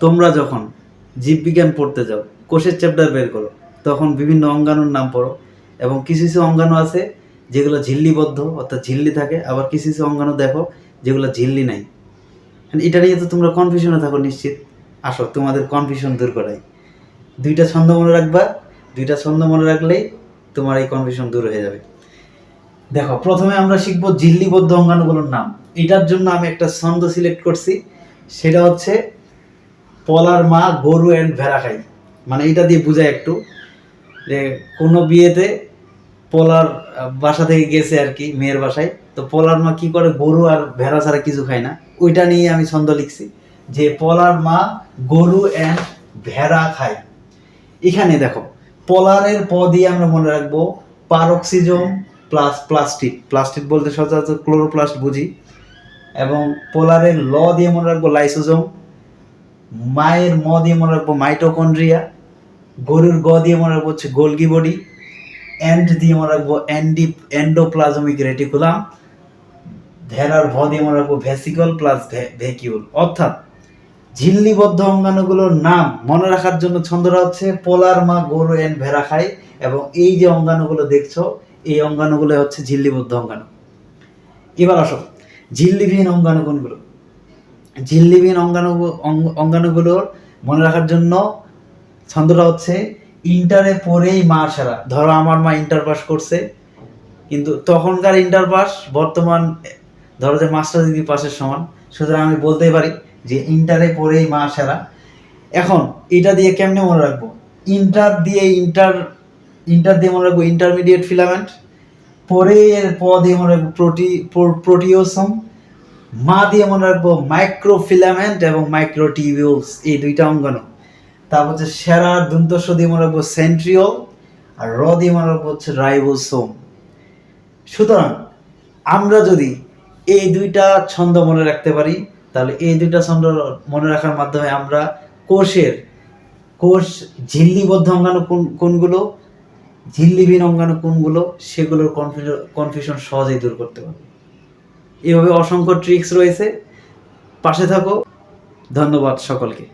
তোমরা যখন জীববিজ্ঞান পড়তে যাও, কোষের চ্যাপ্টার বের করো, তখন বিভিন্ন অঙ্গাণুর নাম পড়ো এবং কিছু কিছু অঙ্গাণু আছে যেগুলো ঝিল্লিবদ্ধ, অর্থাৎ ঝিল্লি থাকে, আবার কিছু কিছু অঙ্গাণু দেখো যেগুলো ঝিল্লি নাই। এটা নিয়ে তো তোমরা কনফিউশনে থাকো নিশ্চিত। আসো, তোমাদের কনফিউশন দূর করাই। দুইটা ছন্দ মনে রাখবা, দুইটা ছন্দ মনে রাখলেই তোমার এই কনফিউশন দূর হয়ে যাবে। দেখো, প্রথমে আমরা শিখব ঝিল্লিবদ্ধ অঙ্গাণুগুলোর নাম। এটার জন্য আমি একটা ছন্দ সিলেক্ট করছি। সেটা হচ্ছে পলার মা গরু অ্যান্ড ভেড়া খাই মানে এটা দিয়ে বুঝায় একটু, যে কোনো বিয়েতে পলার বাসা থেকে গেছে আর কি, মেয়ের বাসায়। তো পলার মা কি করে, গরু আর ভেড়া ছাড়া কিছু খায় না। ওইটা নিয়ে আমি ছন্দ লিখছি, যে পলার মা গরু অ্যান্ড ভেড়া খায়। এখানে দেখো, পলারের প দিয়ে আমরা মনে রাখব পারক্সিজম প্লাস প্লাস্টিক প্লাস্টিক বলতে সচরাচর ক্লোরোপ্লাস্ট বুঝি। এবং পোলারের ল দিয়ে মনে রাখব লাইসোজোম মায়ের ম দিয়ে মনে রাখব মাইটোকন্ড্রিয়া, গরুর গ দিয়ে মনে রাখব হচ্ছে গোলগি বডি এন্ড দিয়ে মনে রাখব অ্যান্ডি এন্ডোপ্লাজমিক রেটিকুলাম ভেড়ার ভ দিয়ে মনে রাখব ভেসিকল প্লাস ভ্যাকিউল অর্থাৎ ঝিল্লিবদ্ধ অঙ্গাণুগুলোর নাম মনে রাখার জন্য ছন্দরা হচ্ছে পোলার মা, গরু এন্ড ভেড়া খায়, এবং এই যে অঙ্গাণুগুলো দেখছ, এই অঙ্গাণুগুলো হচ্ছে ঝিল্লিবদ্ধ অঙ্গাণু। এবার আসো, ঝিল্লিবিহীন অঙ্গাণু কোনগুলো? ঝিল্লিবিহীন অঙ্গাণু, অঙ্গ- অঙ্গাণুগুলোর মনে রাখার জন্য ছন্দটা হচ্ছে ইন্টারে পড়েই মা সারা। ধরো আমার মা ইন্টার পাস করছে, কিন্তু তখনকার ইন্টার পাস বর্তমান, ধরো যে মাস্টার ডিগ্রি পাসের সমান, সুতরাং আমি বলতেই পারি যে ইন্টারে পড়েই মা সেরা। এখন এটা দিয়ে কেমনে মনে রাখব? ইন্টার দিয়ে ইন্টার ইন্টার দিয়ে মনে রাখব ইন্টারমিডিয়েট ফিলামেন্ট পরে এর প দিয়ে মনে রাখব প্রোটি প্রোটিওসম মা দিয়ে মনে রাখব মাইক্রো মাইক্রোফিলামেন্ট এবং মাইক্রোটিবিউলস এই দুইটা অঙ্গাণু তারপর হচ্ছে সেরার দন্তস্ব দিয়ে মনে রাখব সেন্ট্রিওল আর র দিয়ে মনে রাখব হচ্ছে রাইবোসোম সুতরাং আমরা যদি এই দুইটা ছন্দ মনে রাখতে পারি, তাহলে এই দুইটা ছন্দ মনে রাখার মাধ্যমে আমরা কোষের, কোষ ঝিল্লিবদ্ধ অঙ্গাণু কোন, কোনগুলো, ঝিল্লিবিহীন অঙ্গাণু কোনগুলো, সেগুলোর কনফিউশন কনফিউশন সহজেই দূর করতে পারব। এভাবে অসংখ্য ট্রিক্স রয়েছে। পাশে থাকো। ধন্যবাদ সকলকে।